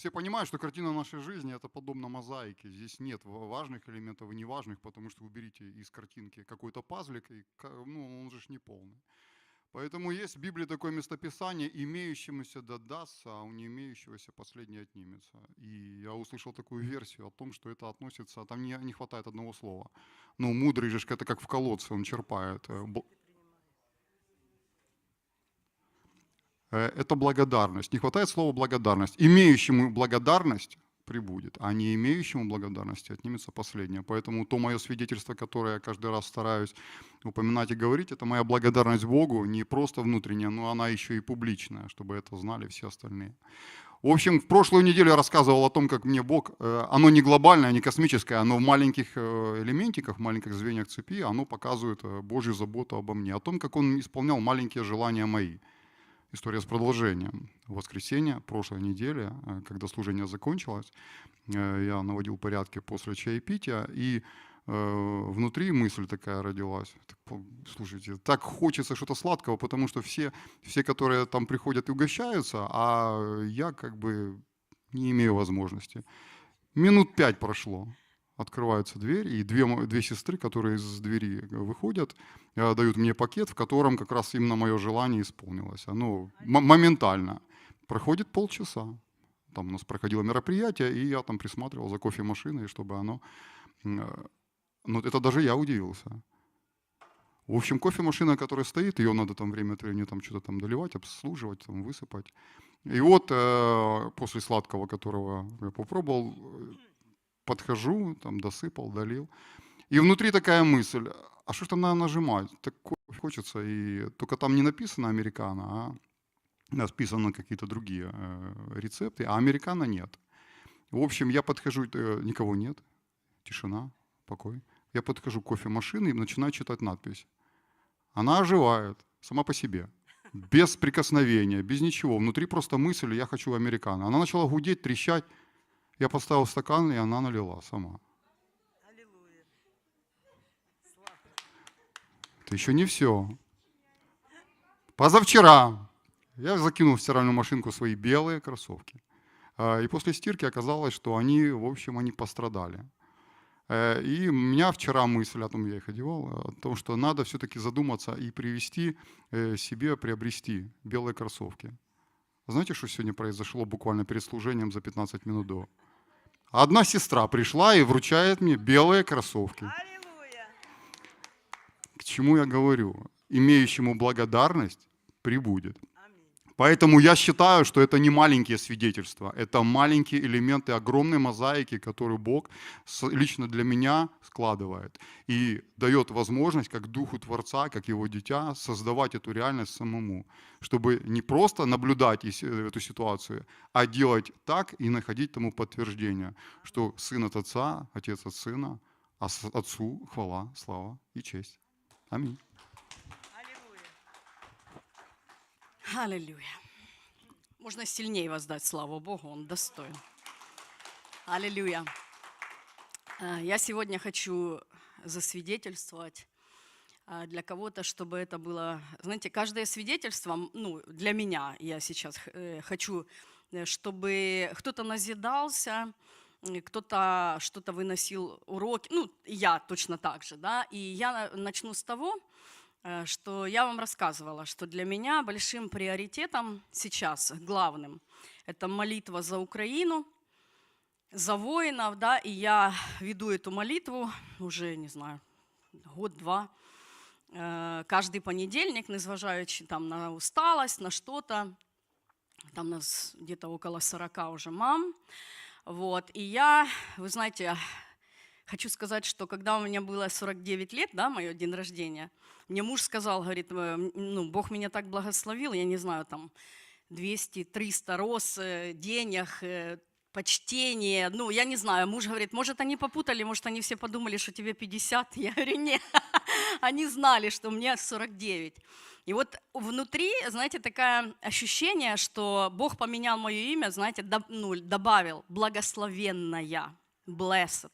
все понимают, что картина нашей жизни это подобно мозаике. Здесь нет ва- важных элементов и неважных, потому что вы берите из картинки какой-то пазлик, и ну, он же не полный. Поэтому есть в Библии такое местописание, имеющемуся дадастся, а у не имеющегося последнее отнимется. И я услышал такую версию о том, что это относится, там не, не хватает одного слова. Но мудрый же это как в колодце, он черпает. э, бл- Э, Это благодарность. Не хватает слова благодарность. Имеющему благодарность прибудет, а не имеющему благодарности отнимется последнее. Поэтому то мое свидетельство, которое я каждый раз стараюсь упоминать и говорить, это моя благодарность Богу, не просто внутренняя, но она еще и публичная, чтобы это знали все остальные. В общем, в прошлую неделю я рассказывал о том, как мне Бог, э, оно не глобальное, не космическое, оно в маленьких э, элементиках, в маленьких звеньях цепи, оно показывает э, Божью заботу обо мне, о том, как Он исполнял маленькие желания мои. История с продолжением. В воскресенье, прошлой неделе, э, когда служение закончилось, э, я наводил порядки после чаепития, и э, внутри мысль такая родилась. Так, по- Слушайте, так хочется что-то сладкого, потому что все, все, которые там приходят и угощаются, а я как бы не имею возможности. Минут пять прошло. Открывается дверь, и две, две сестры, которые из двери выходят, э, дают мне пакет, в котором как раз именно мое желание исполнилось. Оно моментально. Проходит полчаса. Там у нас проходило мероприятие, и я там присматривал за кофемашиной, чтобы оно... э, Ну, это даже я удивился. В общем, кофемашина, которая стоит, ее надо там время от времени там что-то там доливать, обслуживать, там высыпать. И вот э, после сладкого, которого я попробовал, э, подхожу, там досыпал, долил. И внутри такая мысль, а что ж там надо нажимать? Так хочется, и только там не написано американо, а написано какие-то другие э, рецепты, а американо нет. В общем, я подхожу, э, никого нет, тишина, покой. Я подхожу к кофемашине и начинаю читать надпись. Она оживает сама по себе, без прикосновения, без ничего. Внутри просто мысль, я хочу американо. Она начала гудеть, трещать. Я поставил стакан, и она налила сама. Это еще не все. Позавчера я закинул в стиральную машинку свои белые кроссовки. А, И после стирки оказалось, что они, в общем, они пострадали. Э, И у меня вчера мысль о том, я их одевал, о том, что надо все-таки задуматься и привести э, себе, приобрести белые кроссовки. Знаете, что сегодня произошло буквально перед служением за 15 минут до? Одна сестра пришла и вручает мне белые кроссовки. Аллилуйя. К чему я говорю? Имеющему благодарность прибудет. Поэтому я считаю, что это не маленькие свидетельства, это маленькие элементы огромной мозаики, которую Бог лично для меня складывает и дает возможность, как Духу Творца, как Его дитя, создавать эту реальность самому, чтобы не просто наблюдать э, эту ситуацию, а делать так и находить тому подтверждение, что Сын от Отца, Отец от Сына, а Отцу хвала, слава и честь. Аминь. Аллилуйя. Аллилуйя. Можно сильнее воздать славу Богу, Он достоин. Аллилуйя. А, Я сегодня хочу засвидетельствовать а, для кого-то, чтобы это было... Знаете, каждое свидетельство, ну, для меня, я сейчас э, хочу, э, чтобы кто-то назидался, кто-то что-то выносил уроки, ну, я точно так же, да, и я на- начну с того, э, что я вам рассказывала, что для меня большим приоритетом сейчас, главным, это молитва за Украину, за воинов, да, и я веду эту молитву уже, не знаю, год-два, Э, каждый понедельник, незважаючи там на усталость, на что-то, там нас где-то около 40 уже мам, вот, и я, вы знаете, Хочу сказать, что когда у меня было 49 лет, да, мое день рождения, мне муж сказал, говорит, «Э, ну, Бог меня так благословил, я не знаю, там 200-300 роз, э, денег, э, почтение, ну, я не знаю, муж говорит, может, они попутали, может, они все подумали, что тебе 50, я говорю, нет, они знали, что мне 49. И вот внутри, знаете, такое ощущение, что Бог поменял мое имя, знаете, ну, добавил благословенная, blessed.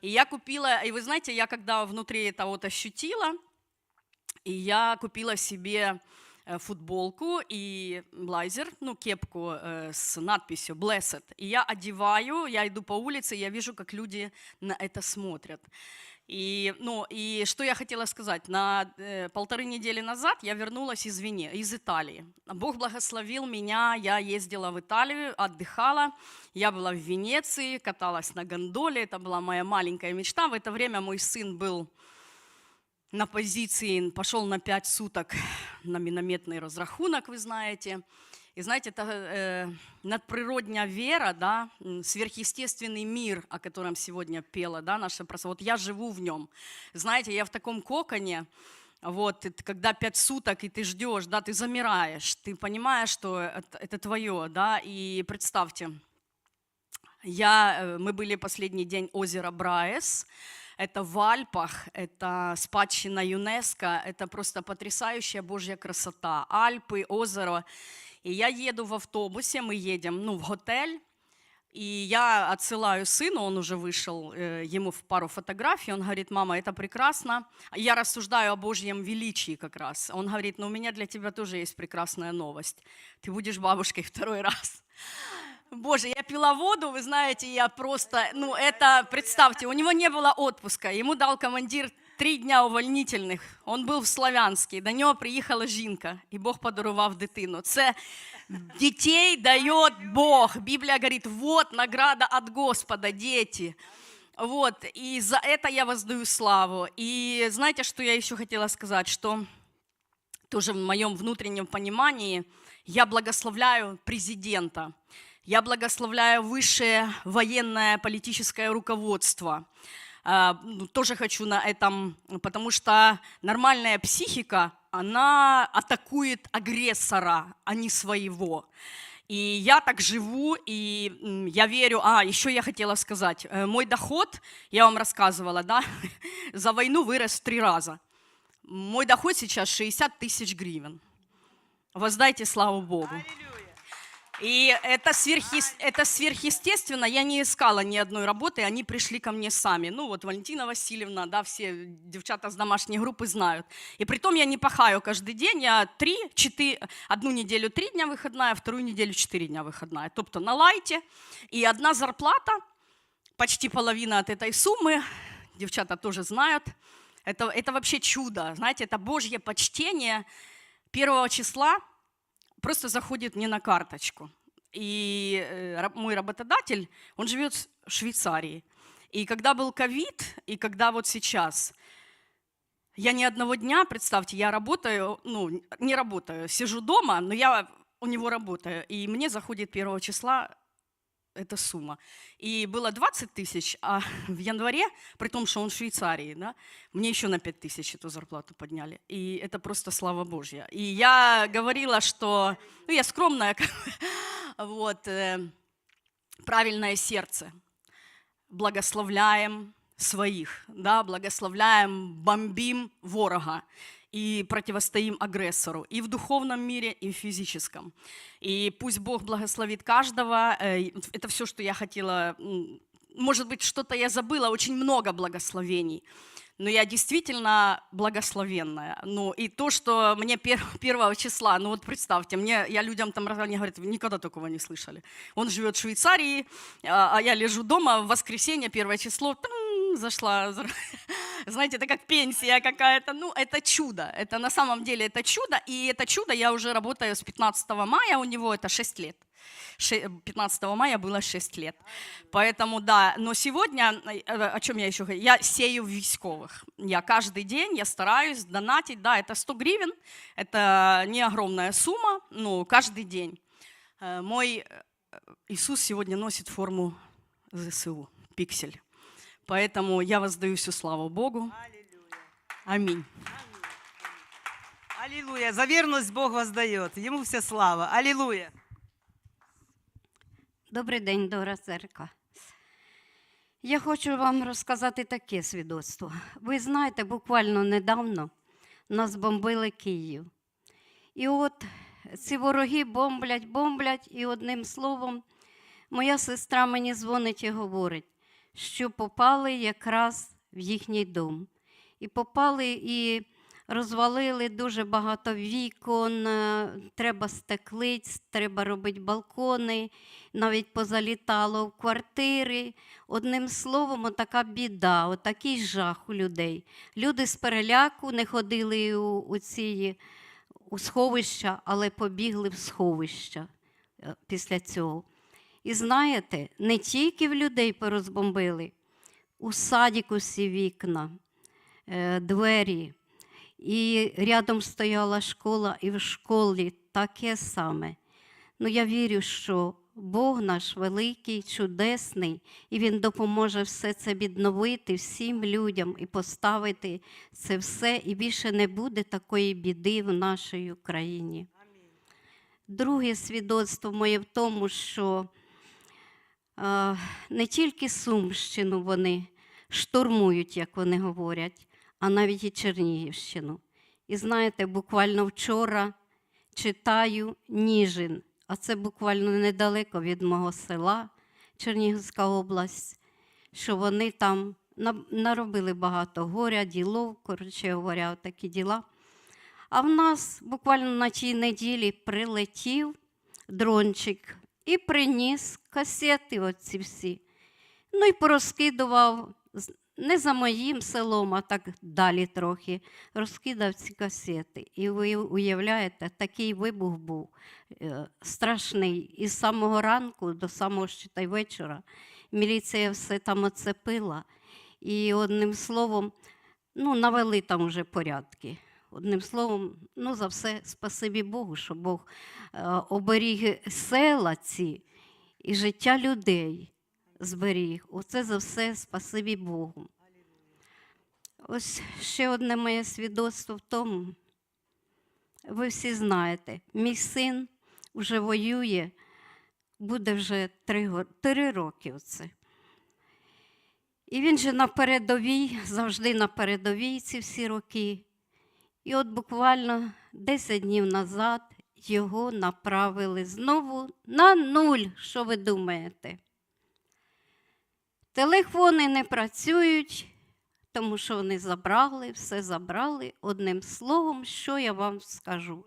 И я купила, и вы знаете, я когда внутри это вот ощутила, и я купила себе э, футболку и блайзер, ну, кепку э, с надписью «Blessed». И я одеваю, я иду по улице, и я вижу, как люди на это смотрят. И, ну, и что я хотела сказать, на э, полторы недели назад я вернулась из, Вене, из Италии. Бог благословил меня, я ездила в Италию, отдыхала, я была в Венеции, каталась на гондоле, это была моя маленькая мечта. В это время мой сын был на позиции, пошел на пять суток на минометный разрахунок, вы знаете. И знаете, это э, надприродная вера, да, сверхъестественный мир, о котором сегодня пела, да, наша просто. Вот я живу в нем. Знаете, я в таком коконе, вот, когда пять суток, и ты ждешь, да, ты замираешь, ты понимаешь, что это, это твое, да, и представьте, я, э, мы были последний день озера Браес, это в Альпах, это спадщина ЮНЕСКО, это просто потрясающая Божья красота. Альпы, озеро. И я еду в автобусе, мы едем ну, в готель, и я отсылаю сыну, он уже вышел, э, ему в пару фотографий, он говорит, мама, это прекрасно. Я рассуждаю о Божьем величии как раз. Он говорит, ну у меня для тебя тоже есть прекрасная новость. Ты будешь бабушкой второй раз. Боже, я пила воду, вы знаете, я просто, ну это, представьте, у него не было отпуска, ему дал командир три дня увольнительних, он був в Славянській, до нього приїхала жінка, і Бог подарував дитину. Це дітей дає Бог. Біблія говорить, вот награда от Господа, дети. Вот, и за это я воздаю славу. И знаете, что я еще хотела сказать, что тоже в моем внутреннем понимании я благословляю президента, я благословляю высшее военное политическое руководство. А, ну, Тоже хочу на этом, потому что нормальная психика, она атакует агрессора, а не своего. И я так живу, и я верю. А, еще я хотела сказать, э, мой доход, я вам рассказывала, да, за войну вырос в три раза. Мой доход сейчас 60 тысяч гривен. Воздайте славу Богу. Аллилуйя. И это, сверхъес- это сверхъестественно. Я не искала ни одной работы, они пришли ко мне сами. Ну вот Валентина Васильевна, да, все девчата с домашней группы знают. И притом я не пахаю каждый день, я три, четыре, одну неделю три дня выходная, вторую неделю четыре дня выходная. Тобто на лайте. И одна зарплата, почти половина от этой суммы, девчата тоже знают, это, это вообще чудо, знаете, это Божье почтение первого числа просто заходит мне на карточку. И э, мой работодатель, он живет в Швейцарии. И когда был ковид, и когда вот сейчас, я ни одного дня, представьте, я работаю, ну, не работаю, сижу дома, но я у него работаю, и мне заходит 1 числа эта сумма. И было 20 тысяч, а в январе, при том, что он в Швейцарии, да, мне еще на 5 тысяч эту зарплату подняли. И это просто слава Божья. И я говорила, что, ну, я скромная, вот, э, правильное сердце. Благословляем своих, да, благословляем, бомбим ворога и противостоим агрессору и в духовном мире, и в физическом. И пусть Бог благословит каждого. Э, Это все, что я хотела. Может быть, что-то я забыла, очень много благословений. Но я действительно благословенная. Ну, и то, что мне пер- первого числа, ну вот представьте, мне, я людям там, они говорят, никогда такого не слышали. Он живет в Швейцарии, а а я лежу дома, в воскресенье, первое число, тын, зашла. Знаете, это как пенсия какая-то. Ну, это чудо. Это на самом деле это чудо. И это чудо я уже работаю с 15 мая, у него это 6 лет. Ше- 15 мая было 6 лет. Поэтому, да, но сегодня, э, о чем я еще говорю, я сею військовых. Я каждый день, я стараюсь донатить, да, это 100 гривен, это не огромная сумма, но каждый день. Э, Мой э, Иисус сегодня носит форму ЗСУ, пиксель. Поэтому я воздаю всю славу Богу. Аминь. Аллилуйя. За верность Бог воздает. Ему вся слава. Аллилуйя. Добрий день, дора церква. Я хочу вам розказати таке свідоцтво. Ви знаєте, буквально недавно нас бомбили Київ. І от ці вороги бомблять, бомблять, і одним словом, моя сестра мені дзвонить і говорить, що попали якраз в їхній дом. І попали, і розвалили дуже багато вікон, е, треба стеклиць, треба робити балкони, навіть позалітало в квартири. Одним словом, така біда, отакий жах у людей. Люди з переляку не ходили у, у ці у сховища, але побігли в сховища е, після цього. І знаєте, не тільки в людей порозбомбили, у садіку всі вікна, е, двері. І рядом стояла школа, і в школі таке саме. Ну, я вірю, що Бог наш великий, чудесний, і Він допоможе все це відновити всім людям і поставити це все, і більше не буде такої біди в нашій Україні. Друге свідоцтво моє в тому, що не тільки Сумщину вони штурмують, як вони говорять, а навіть і Чернігівщину. І знаєте, буквально вчора читаю Ніжин, а це буквально недалеко від мого села, Чернігівська область, що вони там наробили багато горя, ділов, коротше говоря, такі діла. А в нас буквально на тій неділі прилетів дрончик і приніс касети оці всі. Ну і порозкидував не за моїм селом, а так далі трохи. Розкидав ці касети. І ви уявляєте, такий вибух був е, страшний. І з самого ранку до самого ще та й вечора міліція все там оцепила. І одним словом, ну, навели там вже порядки. Одним словом, ну за все спасибі Богу, що Бог е, оберіг села ці і життя людей зберіг. Оце за все спасибі Богу. Ось ще одне моє свідоцтво в тому. Ви всі знаєте, мій син вже воює, буде вже три, три роки. Оце. І він же на передовій, завжди на передовій ці всі роки. І от буквально 10 днів назад його направили знову на нуль. Що ви думаєте? Телефони не працюють, тому що вони забрали, все забрали. Одним словом, що я вам скажу?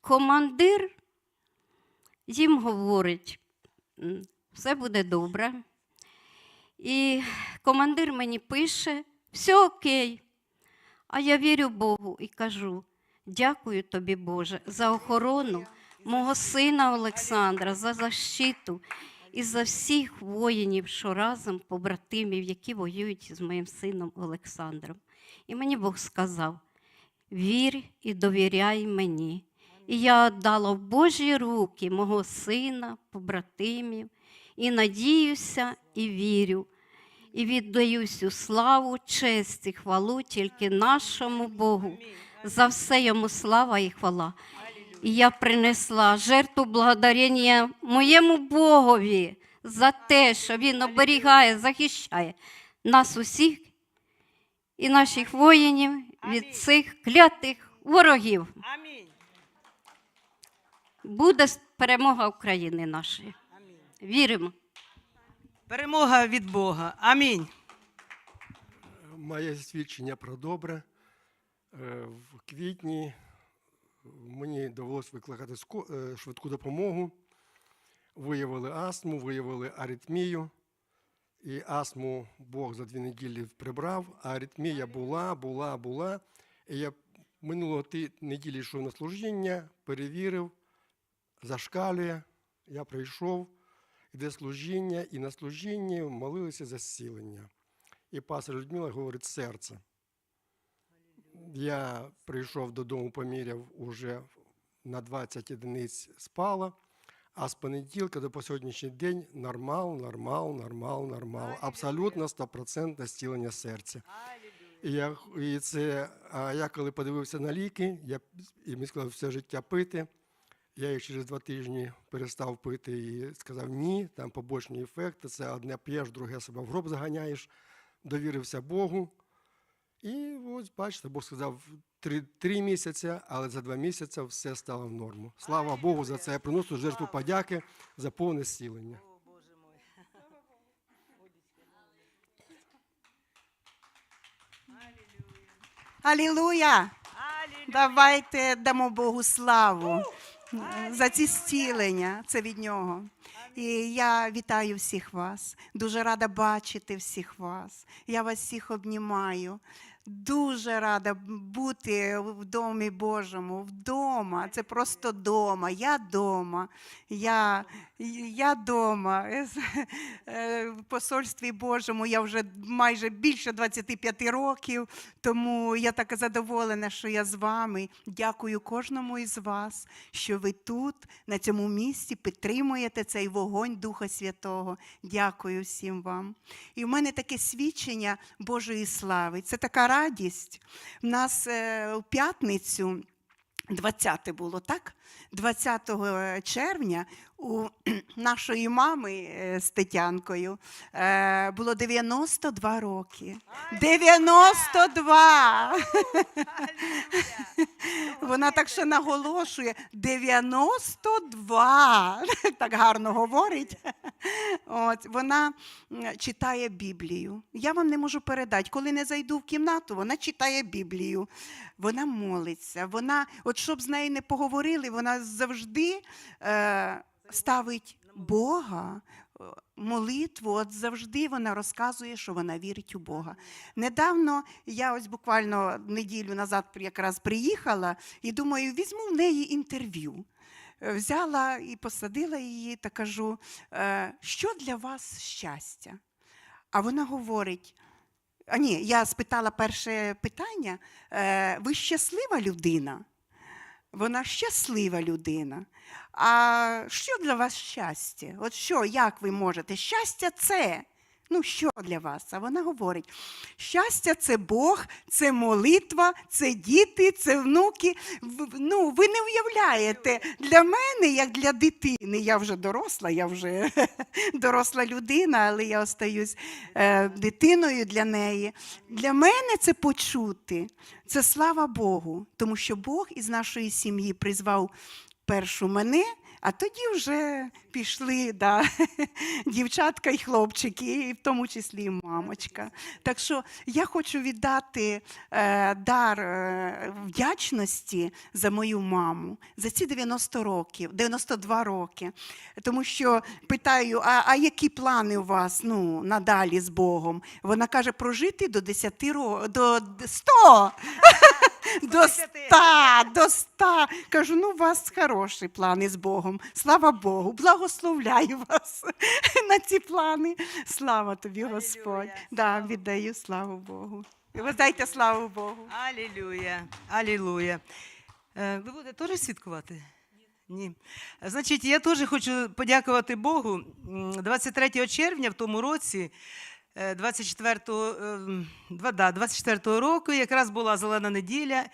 Командир їм говорить, все буде добре. І командир мені пише, все окей. А я вірю Богу і кажу: дякую тобі, Боже, за охорону мого сина Олександра, за защиту і за всіх воїнів, що разом, побратимів, які воюють з моїм сином Олександром. І мені Бог сказав: вір і довіряй мені. І я віддала в Божі руки мого сина, побратимів, і надіюся, і вірю, і віддаю всю славу, честь і хвалу тільки нашому Богу. За все йому слава і хвала. І я принесла жертву благодарення моєму Богові за те, що Він оберігає, захищає нас усіх і наших воїнів від цих клятих ворогів. Буде перемога України нашої. Віримо. Перемога від Бога. Амінь. Моє свідчення про добре. Е, В квітні мені довелося викликати е, швидку допомогу. Виявили астму, виявили аритмію. І астму Бог за дві неділі прибрав. А аритмія була, була, була. І я минулого неділі йшов на служіння, перевірив, зашкалює. Я прийшов, іде служіння, і на служінні молилися за зцілення. І пастор Людмила говорить серце. Я прийшов додому, поміряв уже на 20 одиниць спала, а з понеділка до по сьогоднішній день нормал, нормал, нормал, нормал. Абсолютно 100% зцілення серця. І, я, і це, а я коли подивився на ліки, я, і мені сказали все життя пити. Я їх через два тижні перестав пити і сказав ні, там побочні ефекти, це одне п'єш, друге себе в гроб заганяєш. Довірився Богу. І ось бачите, Бог сказав три, три місяці, але за два місяці все стало в норму. Слава Богу за це. Я приношу жертву подяки за повне зцілення. Алілуя! Давайте дамо Богу славу за ці зцілення. Це від нього. І я вітаю всіх вас. Дуже рада бачити всіх вас. Я вас всіх обнімаю. Дуже рада бути в домі Божому, вдома. Це просто дома. Я дома. Я, я дома. Е, В посольстві Божому я вже майже більше 25 років, тому я така задоволена, що я з вами. Дякую кожному із вас, що ви тут, на цьому місці, підтримуєте цей вогонь Духа Святого. Дякую всім вам. І в мене таке свідчення Божої слави. Це така радість. В нас в п'ятницю. 20 було, так? 20 червня у нашої мами е, з Тетянкою е, було 92 роки. 92! Вона так ще наголошує: 92! Так гарно говорить. От, вона читає Біблію. Я вам не можу передати. Коли не зайду в кімнату, вона читає Біблію. Вона молиться. Вона, от щоб з нею не поговорили, вона завжди е, ставить Бога. е, Молитву, от завжди вона розказує, що вона вірить у Бога. Недавно я ось буквально неділю назад якраз приїхала і думаю, візьму в неї інтерв'ю. Е, Взяла і посадила її та кажу, «Е, що для вас щастя? А вона говорить: а ні, я спитала перше питання: ви щаслива людина? Вона щаслива людина. А що для вас щастя? От що, як ви можете? Щастя це. Ну, що для вас? А вона говорить: щастя це Бог, це молитва, це діти, це внуки. Ну, ви не уявляєте, для мене, як для дитини, я вже доросла, я вже доросла людина, але я остаюсь е, дитиною для неї. Для мене це почути. Це слава Богу, тому що Бог із нашої сім'ї призвав першу мене, а тоді вже пішли да, дівчатка і хлопчики, і в тому числі і мамочка. Так що я хочу віддати е, дар е, вдячності за мою маму за ці 90 років, 92 роки. Тому що питаю, а, а які плани у вас ну, надалі з Богом? Вона каже, прожити до 10 років, до 100! До ста, до ста. Кажу, ну у вас хороші плани з Богом. Слава Богу, благословляю вас на ці плани. Слава тобі, Господь. Да, віддаю славу Богу. Ви дайте славу Богу. Алілюя, алілуя. Е, Ви будете теж святкувати? Ні. Значить, я теж хочу подякувати Богу. 23 червня в тому році, е, 24, ем, два- да, 24 року, якраз була зелена неділя.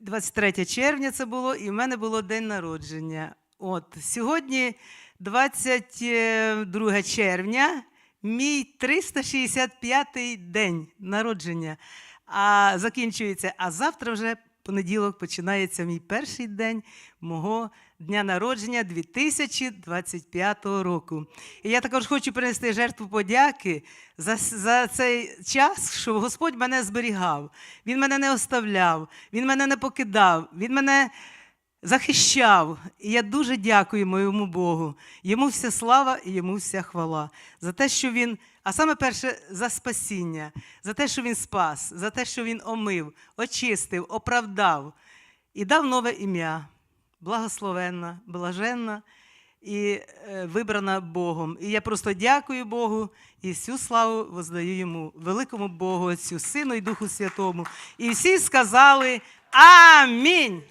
23 червня це було, і в мене було день народження. От сьогодні, 22 червня, мій 365-й день народження. А закінчується. А завтра вже понеділок починається мій перший день мого дня народження 2025 року. І я також хочу принести жертву подяки за, за цей час, що Господь мене зберігав. Він мене не оставляв, Він мене не покидав, Він мене захищав. І я дуже дякую моєму Богу. Йому вся слава і йому вся хвала за те, що він, а саме перше, за спасіння, за те, що він спас, за те, що він омив, очистив, оправдав і дав нове ім'я. Благословенна, блаженна і е, вибрана Богом. І я просто дякую Богу і всю славу воздаю йому, великому Богу, Отцю, Сину і Духу Святому. І всі сказали Амінь.